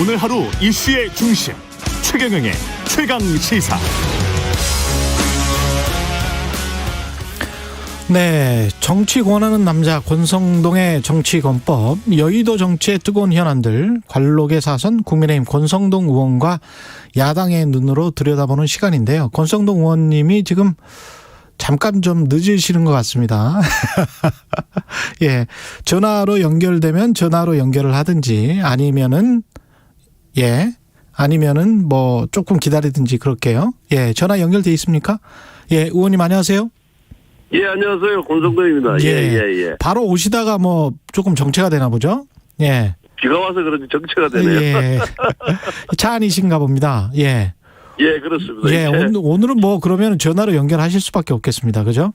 오늘 하루 이슈의 중심 최경영의 최강 시사. 네, 정치 권하는 남자 권성동의 정치권법, 여의도 정치의 뜨거운 현안들, 관록의 사선 국민의힘 권성동 의원과 야당의 눈으로 들여다보는 시간인데요. 권성동 의원님이 지금 잠깐 좀 늦으시는 것 같습니다. 예, 전화로 연결되면 전화로 연결을 하든지 아니면은 예, 아니면은 뭐 조금 기다리든지 그럴게요. 예, 전화 연결돼 있습니까? 예, 의원님 안녕하세요. 예, 안녕하세요. 권성동입니다. 예, 예, 예. 바로 오시다가 뭐 조금 정체가 되나 보죠? 예. 비가 와서 그런지 정체가 되네요. 예, 예. 차 안이신가 봅니다. 예. 그렇습니다. 예. 예. 오늘, 오늘은 뭐 그러면 전화로 연결하실 수밖에 없겠습니다. 그죠?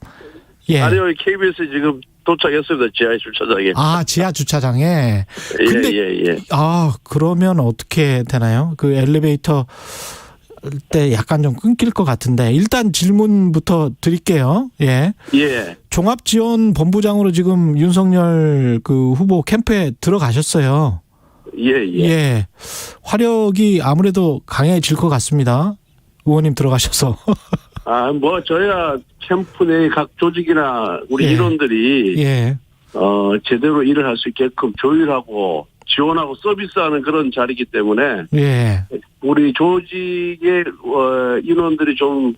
예. 아니요, KBS 지금 도착했습니다. 지하 주차장에. 아, 지하 주차장에. 예, 근데- 예, 예. 아, 그러면 어떻게 되나요? 그 엘리베이터 때 약간 좀 끊길 것 같은데 일단 질문부터 드릴게요. 예. 예. 종합 지원 본부장으로 지금 윤석열 그 후보 캠프에 들어가셨어요. 예, 예. 예. 화력이 아무래도 강해질 것 같습니다. 의원님 들어가셔서. 아, 뭐, 저야 캠프 내 각 조직이나 우리 예. 인원들이, 예. 어, 제대로 일을 할 수 있게끔 조율하고 지원하고 서비스하는 그런 자리이기 때문에 예. 우리 조직의 어, 인원들이 좀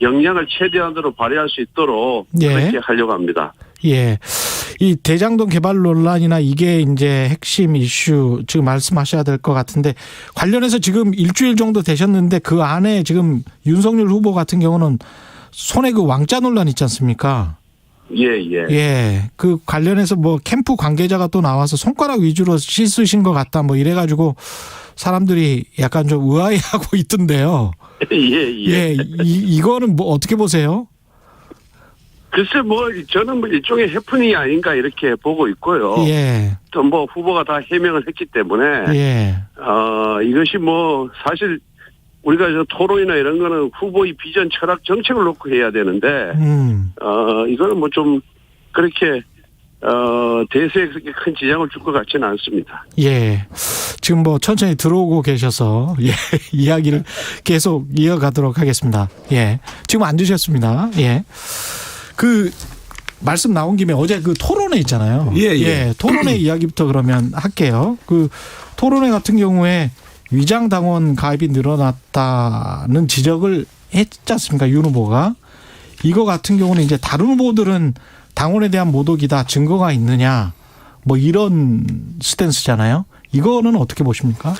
역량을 최대한으로 발휘할 수 있도록 예. 그렇게 하려고 합니다. 예. 이 대장동 개발 논란이나 이게 이제 핵심 이슈 지금 말씀하셔야 될 것 같은데 관련해서 지금 일주일 정도 되셨는데 그 안에 지금 윤석열 후보 같은 경우는 손에 그 왕자 논란 있지 않습니까? 예, 예. 예. 그 관련해서 뭐 캠프 관계자가 또 나와서 손가락 위주로 씻으신 것 같다 뭐 이래가지고 사람들이 약간 좀 의아해하고 있던데요. 예, 예. 예. 이, 이거는 뭐 어떻게 보세요? 글쎄 뭐 저는 뭐 일종의 해프닝이 아닌가 이렇게 보고 있고요. 예. 또 뭐 후보가 다 해명을 했기 때문에 예. 어 이것이 뭐 사실 우리가 저 토론이나 이런 거는 후보의 비전, 철학, 정책을 놓고 해야 되는데 음. 어 이거는 뭐 좀 그렇게 어 대세에 그렇게 큰 지장을 줄 것 같지는 않습니다. 예. 지금 뭐 천천히 들어오고 계셔서 예. 이야기를 계속 이어가도록 하겠습니다. 예. 지금 앉으셨습니다. 예. 그 말씀 나온 김에 어제 그 토론회 있잖아요. 예, 예. 토론회 이야기부터 그러면 할게요. 그 토론회 같은 경우에 위장 당원 가입이 늘어났다는 지적을 했지 않습니까? 윤 후보가. 이거 같은 경우는 이제 다른 후보들은 당원에 대한 모독이다 증거가 있느냐 뭐 이런 스탠스잖아요. 이거는 어떻게 보십니까?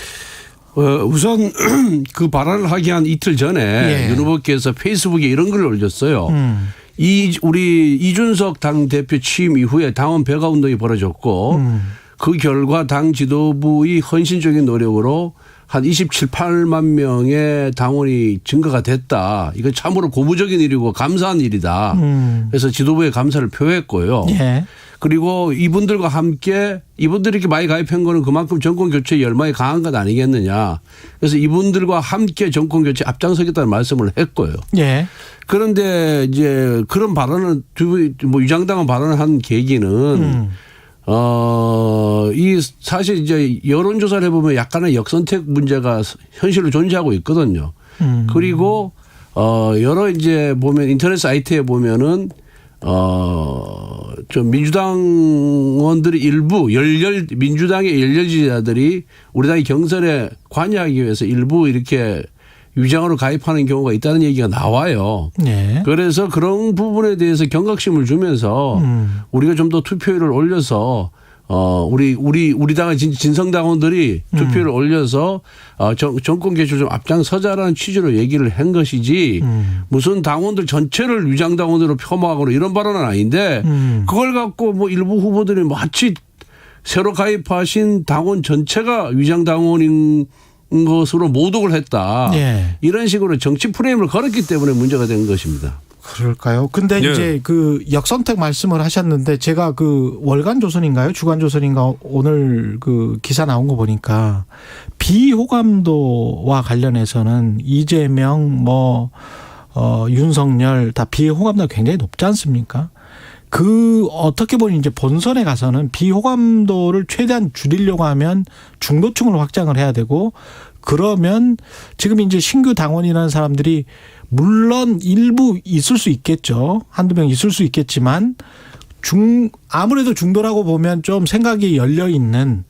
어, 우선 그 발언을 하기 한 이틀 전에 예. 윤 후보께서 페이스북에 이런 글을 올렸어요. 음. 이 우리 이준석 당 대표 취임 이후에 당원 배가 운동이 벌어졌고 음. 그 결과 당 지도부의 헌신적인 노력으로 한 27, 8만 명의 당원이 증가가 됐다. 이거 참으로 고무적인 일이고 감사한 일이다. 음. 그래서 지도부에 감사를 표했고요. 예. 그리고 이분들과 함께 이분들이 이렇게 많이 가입한 거는 그만큼 정권 교체 열망이 강한 것 아니겠느냐. 그래서 이분들과 함께 정권 교체 앞장서겠다는 말씀을 했고요. 예. 그런데 이제 그런 발언을 두뭐 유장당한 발언을 한 계기는 음. 어, 이 사실 이제 여론 조사를 해보면 약간의 역선택 문제가 현실로 존재하고 있거든요. 음. 그리고 어, 여러 이제 보면 인터넷 사이트에 보면은 어, 좀 민주당원들이 일부 열렬 민주당의 열렬 지지자들이 우리 당의 경선에 관여하기 위해서 일부 이렇게 위장으로 가입하는 경우가 있다는 얘기가 나와요. 예. 그래서 그런 부분에 대해서 경각심을 주면서 음. 우리가 좀 더 투표율을 올려서 어 우리 우리 우리 당의 진- 진성당원들이 투표를 올려서 어 정, 정권 개최 좀 앞장서자라는 취지로 얘기를 한 것이지 음. 무슨 당원들 전체를 위장 당원으로 폄하하거나 이런 발언은 아닌데 음. 그걸 갖고 뭐 일부 후보들이 마치 새로 가입하신 당원 전체가 위장 당원인 것으로 모독을 했다. 예. 이런 식으로 정치 프레임을 걸었기 때문에 문제가 된 것입니다. 그럴까요? 근데 예. 이제 그 역선택 말씀을 하셨는데 제가 그 월간 조선인가요? 주간 조선인가 오늘 그 기사 나온 거 보니까 비호감도와 관련해서는 이재명 뭐 어, 윤석열 다 비호감도가 굉장히 높지 않습니까? 그 어떻게 보면 이제 본선에 가서는 비호감도를 최대한 줄이려고 하면 중도층을 확장을 해야 되고 그러면 지금 이제 신규 당원이라는 사람들이 물론 일부 있을 수 있겠죠. 한두 명 있을 수 있겠지만 중 아무래도 중도라고 보면 좀 생각이 열려 있는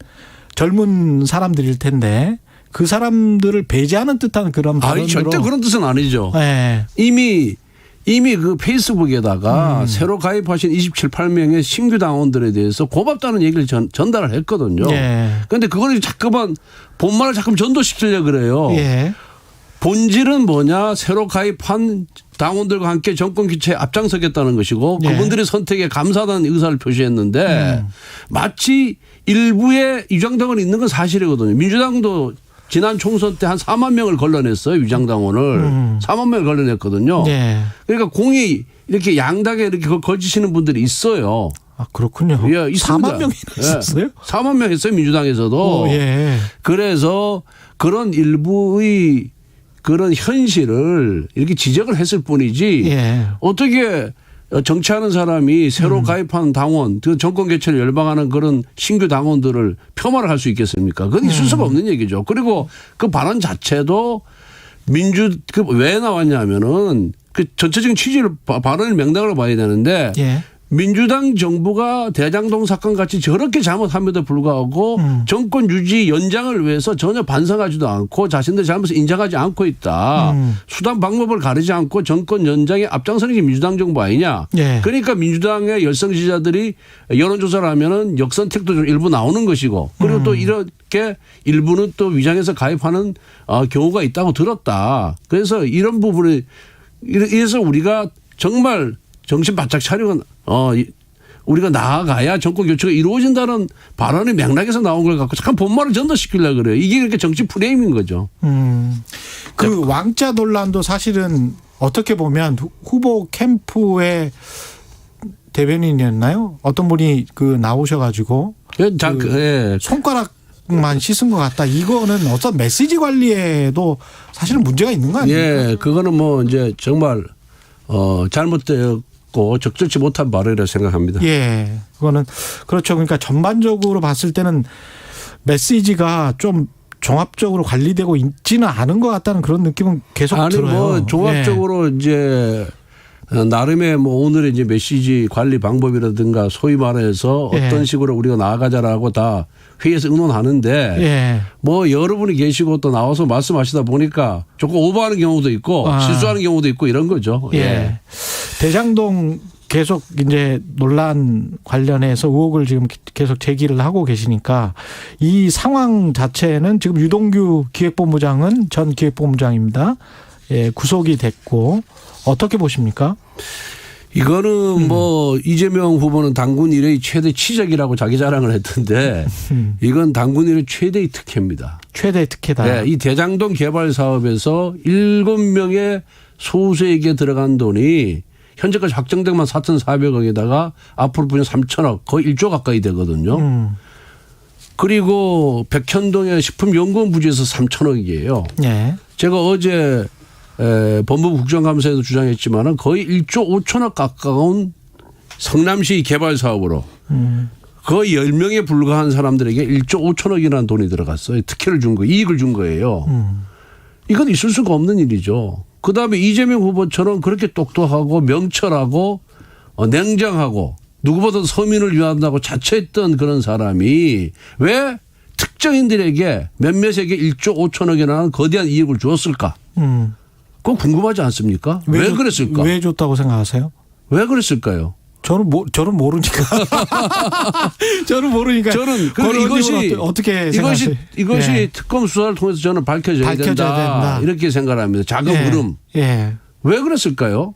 젊은 사람들일 텐데 그 사람들을 배제하는 듯한 그런 발언으로 아니 절대 그런 뜻은 아니죠. 예. 이미 이미 그 페이스북에다가 음. 새로 가입하신 27, 8명의 신규 당원들에 대해서 고맙다는 얘기를 전, 전달을 했거든요. 예. 그런데 그걸 자꾸만 본말을 자꾸 전도시키려 그래요. 예. 본질은 뭐냐? 새로 가입한 당원들과 함께 정권 교체에 앞장서겠다는 것이고 예. 그분들의 선택에 감사하다는 의사를 표시했는데 음. 마치 일부의 위장당원이 있는 건 사실이거든요. 민주당도 지난 총선 때 한 4만 명을 걸러냈어요. 위장당원을. 음. 4만 명을 걸러냈거든요. 예. 그러니까 공이 이렇게 양당에 이렇게 걸- 걸치시는 분들이 있어요. 아 그렇군요. 예, 있습니다. 4만 명이나 예. 있었어요? 4만 명 했어요. 민주당에서도. 오, 예. 그래서 그런 일부의 그런 현실을 이렇게 지적을 했을 뿐이지 예. 어떻게 정치하는 사람이 음. 새로 가입한 당원, 그 정권 개최를 열방하는 그런 신규 당원들을 폄하를 할 수 있겠습니까? 그건 있을 수가 음. 없는 얘기죠. 그리고 그 발언 자체도 민주 그 왜 나왔냐면은 그 전체적인 취지를 바- 발언을 명당으로 봐야 되는데 예. 민주당 정부가 대장동 사건 같이 저렇게 잘못함에도 불구하고 음. 정권 유지 연장을 위해서 전혀 반성하지도 않고 자신들 잘못을 인정하지 않고 있다. 음. 수단 방법을 가리지 않고 정권 연장에 앞장서는 게 민주당 정부 아니냐. 예. 그러니까 민주당의 열성 지지자들이 여론조사를 하면은 역선택도 좀 일부 나오는 것이고 그리고 음. 또 이렇게 일부는 또 위장해서 가입하는 어, 경우가 있다고 들었다. 그래서 이런 부분을 이래서 우리가 정말 정신 바짝 차리고 어 이- 우리가 나아가야 정권 교체가 이루어진다는 발언의 맥락에서 나온 걸 갖고 잠깐 본말을 전도시키려고 그래요. 이게 이렇게 정치 프레임인 거죠. 음. 그 왕자 논란도 사실은 어떻게 보면 후- 후보 캠프의 대변인이었나요? 어떤 분이 그 나오셔가지고 예, 자, 그- 예. 손가락 만 씻은 것 같다. 이거는 어떤 메시지 관리에도 사실은 문제가 있는 거 아니에요? 예, 그거는 뭐 이제 정말 어 잘못되 었고 적절치 못한 발언이라 생각합니다. 예. 그거는 그렇죠. 그러니까 전반적으로 봤을 때는 메시지가 좀 종합적으로 관리되고 있지는 않은 것 같다는 그런 느낌은 계속 아니 들어요. 뭐 종합적으로 이제 어, 나름의 뭐 오늘의 이제 메시지 관리 방법이라든가 소위 말해서 예. 어떤 식으로 우리가 나아가자라고 다 회의에서 의논하는데 예. 예. 뭐 여러분이 계시고 또 나와서 말씀하시다 보니까 조금 오버하는 경우도 있고 아. 실수하는 경우도 있고 이런 거죠. 예. 대장동 계속 이제 논란 관련해서 의혹을 지금 계속 제기를 하고 계시니까 이 상황 자체는 지금 유동규 기획본부장은 전 기획본부장입니다. 예, 구속이 됐고 어떻게 보십니까? 이거는 음. 뭐 이재명 후보는 당군 일의 최대 치적이라고 자기 자랑을 했던데 음. 이건 당군 일의 최대의 특혜입니다. 최대 특혜다. 네, 이 대장동 개발 사업에서 일곱 명의 소수에게 들어간 돈이 현재까지 확정된 만 4,400억에다가 앞으로 보면 3천억 거의 1조 가까이 되거든요. 음. 그리고 백현동의 식품연구원 부지에서 3천억이에요. 예. 제가 어제 에, 법무부 국정감사에도 주장했지만은 거의 1조 5천억 가까운 성남시 개발 사업으로 음. 거의 10명에 불과한 사람들에게 1조 5천억이라는 돈이 들어갔어요. 특혜를 준 거, 이익을 준 거예요. 음. 이건 있을 수가 없는 일이죠. 그 다음에 이재명 후보처럼 그렇게 똑똑하고 명철하고 어, 냉정하고 누구보다 서민을 위한다고 자처했던 그런 사람이 왜 특정인들에게 몇몇에게 1조 5천억이라는 거대한 이익을 주었을까? 음. 그건 궁금하지 않습니까? 왜, 줬- 그랬을까? 왜 줬다고 생각하세요? 왜 그랬을까요? 저는 모, 저는 모르니까. 저는 모르니까. 저는 그 이것이 어떻게 생각하세요? 이것이 예. 특검 수사를 통해서 저는 밝혀져야, 밝혀져야 된다. 된다. 이렇게 생각합니다. 작은 예. 흐름 예. 왜 그랬을까요?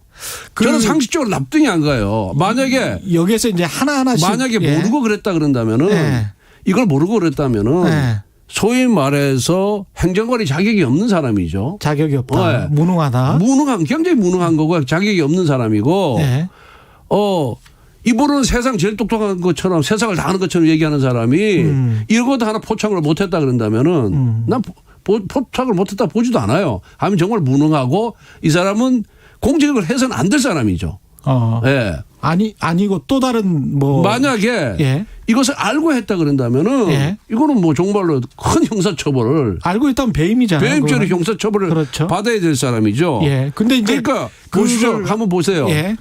그- 저는 상식적으로 납득이 안 가요. 만약에 여기에서 이제 하나 하나씩 만약에 예. 모르고 그랬다 그런다면은 예. 이걸 모르고 그랬다면은 예. 소위 말해서 행정관리 자격이 없는 사람이죠. 자격이 없다. 예. 무능하다. 무능한 굉장히 무능한 거고 자격이 없는 사람이고 예. 어 이분은 세상 제일 똑똑한 것처럼 세상을 다 아는 것처럼 얘기하는 사람이 음. 이것도 하나 포착을 못했다 그런다면은 음. 난 포, 포착을 못했다 보지도 않아요. 하면 정말 무능하고 이 사람은 공직을 해서는 안 될 사람이죠. 어. 예. 아니 아니고 또 다른 뭐 만약에 예. 이것을 알고 했다 그런다면은 예. 이거는 뭐 정말로 큰 형사 처벌을 알고 있다면 배임이잖아요. 배임죄로 그거는. 형사 처벌을 그렇죠. 받아야 될 사람이죠. 예. 근데 이제 그러니까 보시죠. 한번 보세요. 예.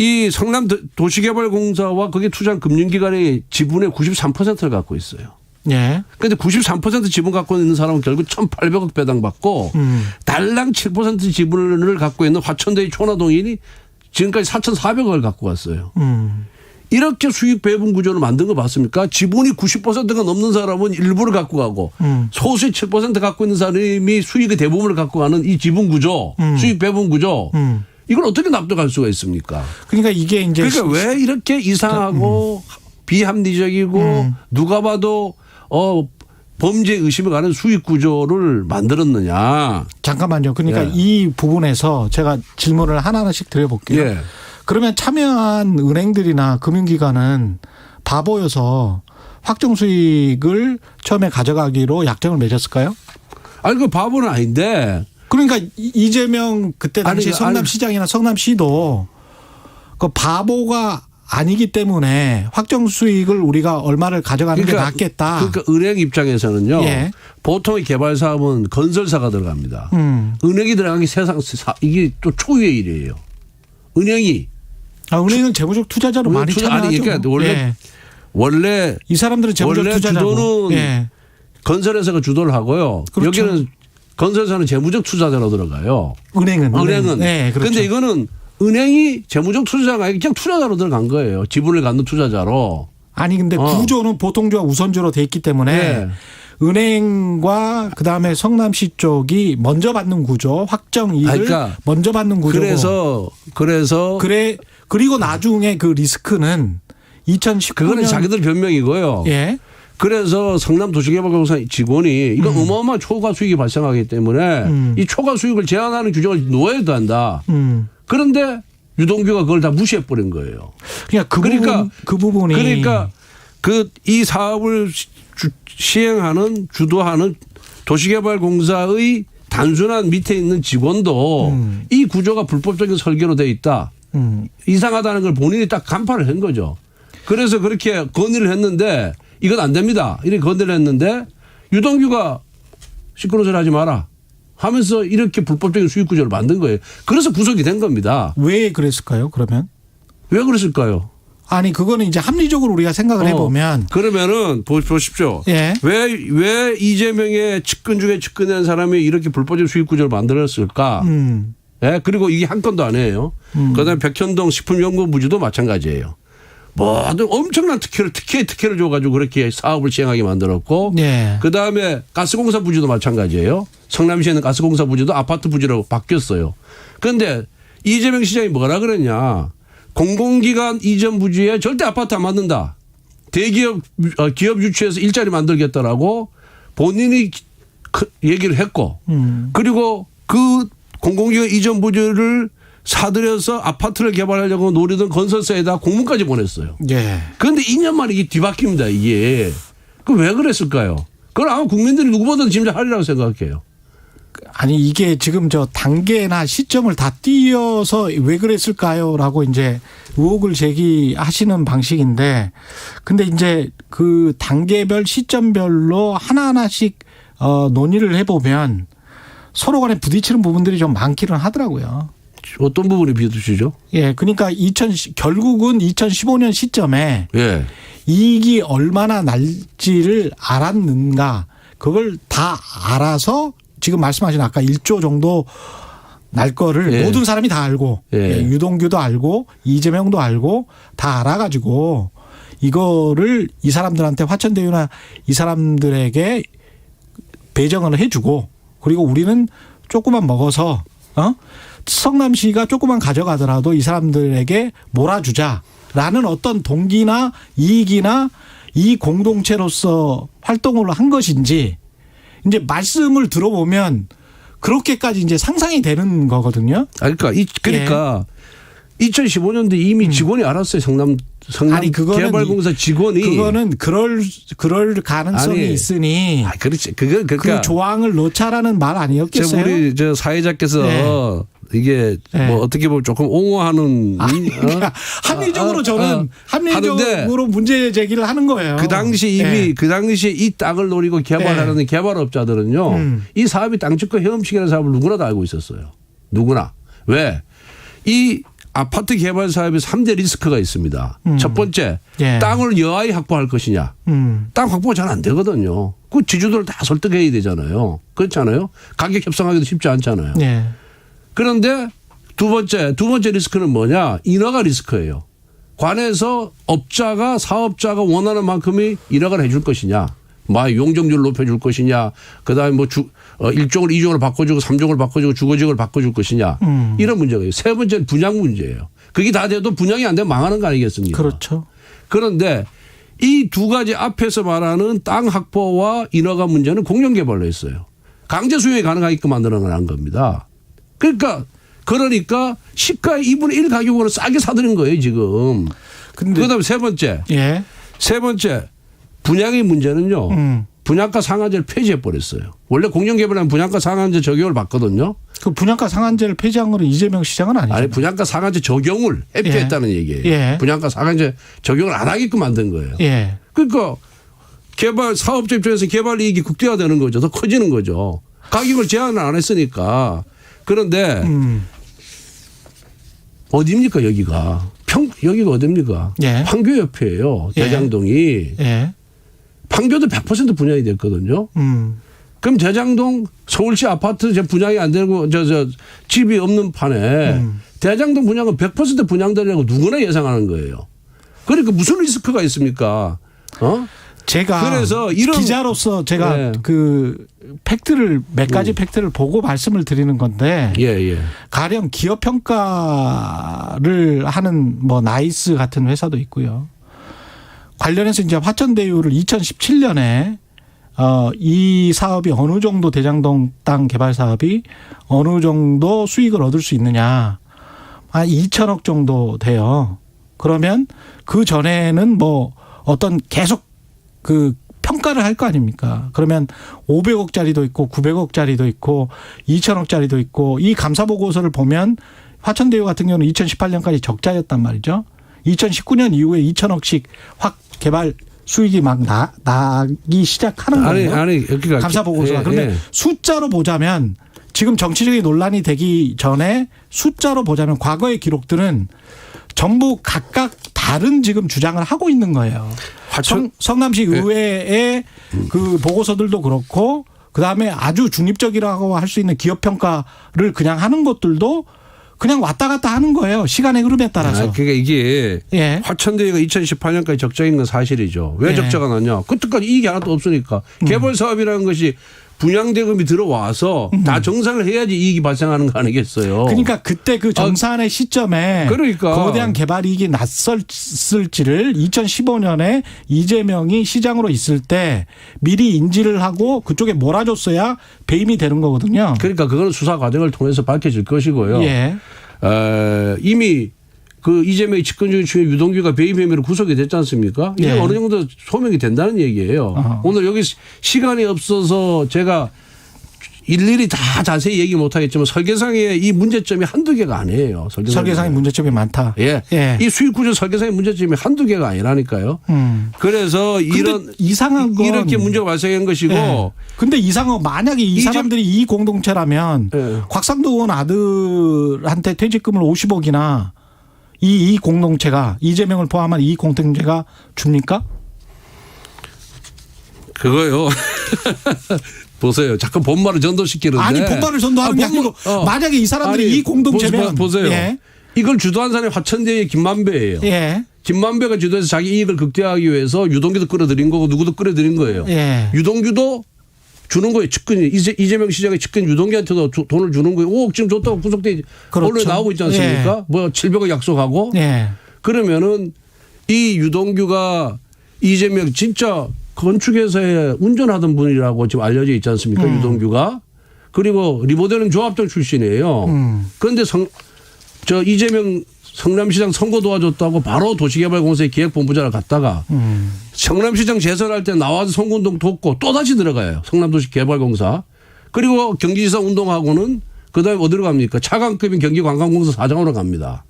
이 성남 도- 도시개발공사와 거기에 투자한 금융기관이 지분의 93%를 갖고 있어요. 예. 근데 93% 지분 갖고 있는 사람은 결국 1,800억 배당받고 음. 달랑 7% 지분을 갖고 있는 화천대유 초나동인이 지금까지 4,400억을 갖고 왔어요. 음. 이렇게 수익 배분 구조를 만든 거 봤습니까? 지분이 90%가 넘는 사람은 일부를 갖고 가고 음. 소수의 7% 갖고 있는 사람이 수익의 대부분을 갖고 가는 이 지분 구조, 음. 수익 배분 구조. 음. 이걸 어떻게 납득할 수가 있습니까? 그러니까 이게 이제 그러니까 왜 이렇게 이상하고 비합리적이고 음. 누가 봐도 어 범죄 의심을 가는 수익 구조를 만들었느냐? 잠깐만요. 그러니까 예. 이 부분에서 제가 질문을 하나하나씩 드려볼게요. 예. 그러면 참여한 은행들이나 금융기관은 바보여서 확정 수익을 처음에 가져가기로 약정을 맺었을까요? 아니 그 바보는 아닌데 그러니까 이- 이재명 그때 당시 아니, 성남시장이나 성남시도 그 바보가 아니기 때문에 확정 수익을 우리가 얼마를 가져가는 게 낫겠다. 그러니까 은행 입장에서는요. 예. 보통의 개발 사업은 건설사가 들어갑니다. 음. 은행이 들어간 게 세상 사- 이게 또 초유의 일이에요. 은행이 아, 은행은 재무적 투자자로 많이 투자- 참여하죠. 아니, 그러니까 원래 예. 원래 이 사람들은 재무적 투자자고. 주도는 예. 건설회사가 주도를 하고요. 그렇죠. 여기는 건설사는 재무적 투자자로 들어가요. 은행은 은행은. 네, 그렇죠. 근데 이거는 은행이 재무적 투자자가 아니고 그냥 투자자로 들어간 거예요. 지분을 갖는 투자자로. 아니 근데 어. 구조는 보통주와 우선주로 돼 있기 때문에 네. 은행과 그다음에 성남시 쪽이 먼저 받는 구조, 확정 이익을 아, 그러니까 먼저 받는 구조고. 그래서 그래서 그래 그리고 나중에 그 리스크는 2019년 그거는 자기들 변명이고요. 예. 그래서 성남 도시개발공사 직원이 이건 어마어마한 초과 수익이 발생하기 때문에 음. 이 초과 수익을 제한하는 규정을 놓아야 한다. 음. 그런데 유동규가 그걸 다 무시해 버린 거예요. 그러니까 그 그러니까- 부분 그 부분이 그러니까 그 이 사업을 시- 주- 시행하는 주도하는 도시개발공사의 단순한 밑에 있는 직원도 음. 이 구조가 불법적인 설계로 돼 있다. 음. 이상하다는 걸 본인이 딱 간파를 한 거죠. 그래서 그렇게 건의를 했는데 이건 안 됩니다. 이렇게 건의를 했는데 유동규가 시끄러운 소리 하지 마라 하면서 이렇게 불법적인 수익 구조를 만든 거예요. 그래서 구속이 된 겁니다. 왜 그랬을까요? 그러면 왜 그랬을까요? 아니 그거는 이제 합리적으로 우리가 생각을 어, 해보면 그러면은 보- 보십시오. 예. 왜, 왜 이재명의 측근 중에 측근한 사람이 이렇게 불법적 수익 구조를 만들었을까? 음. 예, 그리고 이게 한 건도 아니에요. 그다음에 백현동 식품연구부지도 마찬가지예요. 모든 엄청난 특혜를 특혜 특혜를 줘가지고 그렇게 사업을 시행하게 만들었고, 예. 그다음에 가스공사 부지도 마찬가지예요. 성남시에 는 가스공사 부지도 아파트 부지로 바뀌었어요. 그런데 이재명 시장이 뭐라 그랬냐? 공공기관 이전 부지에 절대 아파트 안 만든다. 대기업 어, 기업 유치해서 일자리 만들겠다라고 본인이 그 얘기를 했고 음. 그리고 그 공공기관 이전 부지를 사들여서 아파트를 개발하려고 노리던 건설사에다 공문까지 보냈어요. 예. 그런데 2년 만에 이게 뒤바뀝니다, 이게. 그 왜 그랬을까요? 그걸 아마 국민들이 누구보다도 짐작하리라고 생각해요. 아니 이게 지금 저 단계나 시점을 다 띄어서 왜 그랬을까요라고 이제 의혹을 제기하시는 방식인데 근데 이제 그 단계별 시점별로 하나하나씩 어 논의를 해 보면 서로 간에 부딪히는 부분들이 좀 많기는 하더라고요. 어떤 부분이 비드시죠? 예, 그러니까 2000 결국은 2015년 시점에 예. 이익이 얼마나 날지를 알았는가 그걸 다 알아서 지금 말씀하신 아까 1조 정도 날 거를 예. 모든 사람이 다 알고 예. 예, 유동규도 알고 이재명도 알고 다 알아가지고 이거를 이 사람들한테 화천대유나 이 사람들에게 배정을 해주고 그리고 우리는 조금만 먹어서 어 성남시가 조금만 가져가더라도 이 사람들에게 몰아주자라는 어떤 동기나 이익이나 이 공동체로서 활동을 한 것인지 이제 말씀을 들어보면 그렇게까지 이제 상상이 되는 거거든요. 아, 그러니까, 이, 그러니까 2015년도에 이미 직원이 알았어요. 성남, 성남 예. 아니, 그거는 개발공사 직원이. 그거는 그럴 그럴 가능성이 아니, 있으니 아, 그렇지. 그거, 그러니까. 그 조항을 넣자라는 말저 아니었겠어요? 우리 저 사회자께서 네. 이게 네. 뭐 어떻게 보면 조금 옹호하는 아니, 어? 합리적으로 어, 어, 저는 어. 합리적으로 문제 제기를 하는 거예요. 그 당시 이미 예. 그 당시에 이 땅을 노리고 개발하는 개발업자들은요 음. 이 사업이 땅집과 헤엄치기라는 사업을 누구나 다 알고 있었어요. 누구나 왜 이 아파트 개발 사업에 3대 리스크가 있습니다. 첫 번째 음. 예. 땅을 여하이 확보할 것이냐. 음. 땅 확보가 잘 안 되거든요. 그 지주들을 다 설득해야 되잖아요. 그렇잖아요. 가격 협상하기도 쉽지 않잖아요. 예. 그런데 두 번째, 두 번째 리스크는 뭐냐? 인허가 리스크예요. 관에서 업자가 사업자가 원하는 만큼의 인허가를 해줄 것이냐. 뭐 용적률을 높여줄 것이냐. 그다음에 뭐 주, 어, 1종을 2종으로 바꿔주고 3종을 바꿔주고 주거지역을 바꿔줄 것이냐. 음. 이런 문제가 있어요. 세 번째는 분양 문제예요. 그게 다 돼도 분양이 안 되면 망하는 거 아니겠습니까? 그렇죠. 그런데 이 두 가지 앞에서 말하는 땅 확보와 인허가 문제는 공영 개발로 했어요. 강제 수용이 가능하게끔 만들어 놓은 겁니다. 그러니까 그러니까 시가의 2분의 1 가격으로 싸게 사드린 거예요, 지금. 근데 그다음에 세 번째. 예. 세 번째. 분양의 문제는요. 음. 분양가 상한제를 폐지해 버렸어요. 원래 공영 개발하면 분양가 상한제 적용을 받거든요. 그 분양가 상한제를 폐지한 거는 이재명 시장은 아니죠. 아니 분양가 상한제 적용을 회피했다는 얘기예요. 예. 분양가 상한제 적용을 안 하게끔 만든 거예요. 예. 그러니까 개발 사업자 입장에서 개발 이익이 극대화되는 거죠. 더 커지는 거죠. 가격을 제한을 안 했으니까. 그런데 음. 어디입니까 여기가? 평 여기가 어디입니까? 예. 판교 옆이에요. 예. 대장동이 예. 판교도 100% 분양이 됐거든요. 음. 그럼 대장동 서울시 아파트 저 분양이 안 되고 저 저 집이 없는 판에 음. 대장동 분양은 100% 분양되려고 누구나 예상하는 거예요. 그러니까 무슨 리스크가 있습니까? 어? 제가 그래서 이런- 기자로서 제가 네. 그 팩트를 몇 가지 팩트를 보고 말씀을 드리는 건데 예, 예. 가령 기업 평가를 하는 뭐 나이스 같은 회사도 있고요. 관련해서 이제 화천대유를 2017년에 어, 이 사업이 어느 정도 대장동 땅 개발 사업이 어느 정도 수익을 얻을 수 있느냐. 한 2천억 정도 돼요. 그러면 그 전에는 뭐 어떤 계속 그 평가를 할 거 아닙니까? 그러면 500억짜리도 있고 900억짜리도 있고 2천억짜리도 있고 이 감사 보고서를 보면 화천대유 같은 경우는 2018년까지 적자였단 말이죠. 2019년 이후에 2천억씩 확 개발 수익이 막 나, 나기 시작하는 아니, 거예요. 아니, 여기가. 감사 보고서가. 예, 그런데 예. 숫자로 보자면 지금 정치적인 논란이 되기 전에 숫자로 보자면 과거의 기록들은 전부 각각 다른 지금 주장을 하고 있는 거예요. 성, 성남시 예. 의회의 그 보고서들도 그렇고 그다음에 아주 중립적이라고 할 수 있는 기업 평가를 그냥 하는 것들도 그냥 왔다 갔다 하는 거예요. 시간의 흐름에 따라서. 아, 그러니까 이게 예. 화천대유가 2018년까지 적자인 건 사실이죠. 왜 예. 음. 적자가 났냐? 그때까지 이익이 하나도 없으니까. 개발 사업이라는 것이 분양 대금이 들어와서 다 정산을 해야지 이익이 발생하는 거 아니겠어요. 음. 그러니까 그때 그 정산의 시점에 그러니까. 거대한 개발 이익이 났었을지를 2015년에 이재명이 시장으로 있을 때 미리 인지를 하고 그쪽에 몰아줬어야 배임이 되는 거거든요. 그러니까 그거는 수사 과정을 통해서 밝혀질 것이고요. 예. 어, 이미 그 이재명의 집권적인 중에 유동규가 배임 혐의로 구속이 됐지 않습니까? 이게 예. 어느 정도 소명이 된다는 얘기예요. 어허. 오늘 여기 시- 시간이 없어서 제가 일일이 다 자세히 얘기 못 하겠지만 설계상의 이 문제점이 한두 개가 아니에요. 설계상 설계상의 문제점이 많다. 예. 예. 이 수익 구조 설계상의 문제점이 한두 개가 아니라니까요. 음. 그래서 이런 이상한 건 이렇게 문제가 발생한 것이고 예. 근데 이상한 건 만약에 이 사람들이 이 공동체라면 예. 곽상도 의원 아들한테 퇴직금을 50억이나 이, 이 공동체가 이재명을 포함한 이 공동체가 줍니까? 그거요. 보세요. 자꾸 본말을 전도시키는데. 아니 본말을 전도하는 게 아, 본말- 아니고 어. 만약에 이 사람들이 아니, 이 공동체면 보세- 보세요. 예. 이걸 주도한 사람이 화천대의 김만배예요. 예. 김만배가 주도해서 자기 이익을 극대화하기 위해서 유동규도 끌어들인 거고 누구도 끌어들인 거예요. 예. 유동규도 주는 거예요. 측근이 이재, 이재명 시장의 측근 유동규한테도 주- 돈을 주는 거예요. 5억 지금 줬다고 구속돼 그렇죠. 언론에 나오고 있지 않습니까? 뭐 700억 약속하고 예. 그러면은 이 유동규가 이재명 진짜 건축회사에 운전하던 분이라고 지금 알려져 있지 않습니까? 음. 유동규가. 그리고 리모델링 조합장 출신이에요. 음. 그런데 성, 저 이재명 성남시장 선거 도와줬다고 바로 도시개발공사의 기획본부장을 갔다가 음. 성남시장 재선할 때 나와서 선거운동 돕고 또 다시 들어가요. 성남도시 개발공사. 그리고 경기지사 운동하고는 그다음에 어디로 갑니까? 차관급인 경기관광공사 사장으로 갑니다.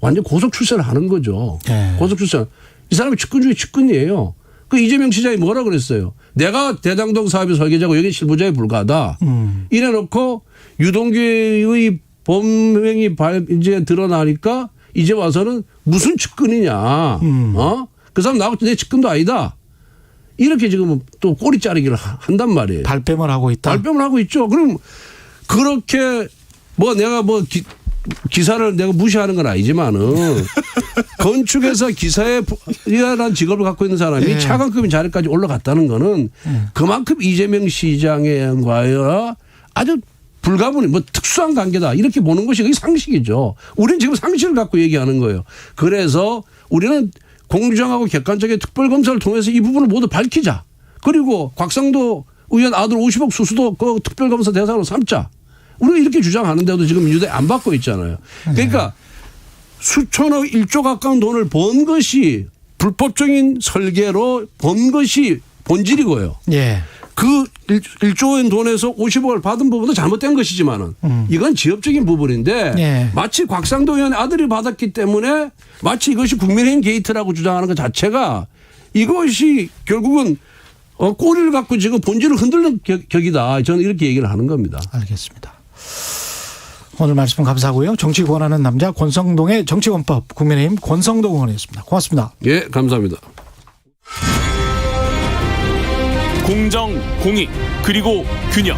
완전 고속 출세를 하는 거죠. 예. 고속 출세. 이 사람이 측근 중에 측근이에요. 그 이재명 시장이 뭐라 그랬어요? 내가 대장동 사업의 설계자고 여기 실무자에 불과하다. 음. 이래놓고 유동규의 범행이 발 이제 드러나니까 이제 와서는 무슨 측근이냐? 음. 어? 그 사람 나하고 내 측근도 아니다. 이렇게 지금 또 꼬리 자르기를 하- 한단 말이에요. 발뺌을 하고 있다. 발뺌을 하고 있죠. 그럼 그렇게 뭐 내가 뭐 기, 기사를 내가 무시하는 건 아니지만은 건축에서 기사에 이하한 직업을 갖고 있는 사람이 예. 차관급인 자리까지 올라갔다는 거는 그만큼 이재명 시장과의 아주 불가분이 뭐 특수한 관계다 이렇게 보는 것이 그게 상식이죠. 우리는 지금 상식을 갖고 얘기하는 거예요. 그래서 우리는 공정하고 객관적인 특별검사를 통해서 이 부분을 모두 밝히자. 그리고 곽상도 의원 아들 50억 수수도 그 특별검사 대상으로 삼자. 우리가 이렇게 주장하는데도 지금 민주당이 안 받고 있잖아요. 그러니까 수천억 1조 가까운 돈을 번 것이 불법적인 설계로 번 것이 본질이고요. 예. 그 1, 조 원 돈에서 50억을 받은 부분도 잘못된 것이지만은 이건 지엽적인 부분인데 예. 마치 곽상도 의원의 아들이 받았기 때문에 마치 이것이 국민의힘 게이트라고 주장하는 것 자체가 이것이 결국은 어, 꼬리를 갖고 지금 본질을 흔들는 격- 격이다. 저는 이렇게 얘기를 하는 겁니다. 알겠습니다. 오늘 말씀 감사하고요. 정치 권하는 남자 권성동의 정치권법 국민의힘 권성동 의원이었습니다. 고맙습니다. 예, 감사합니다. 공정, 공익, 그리고 균형.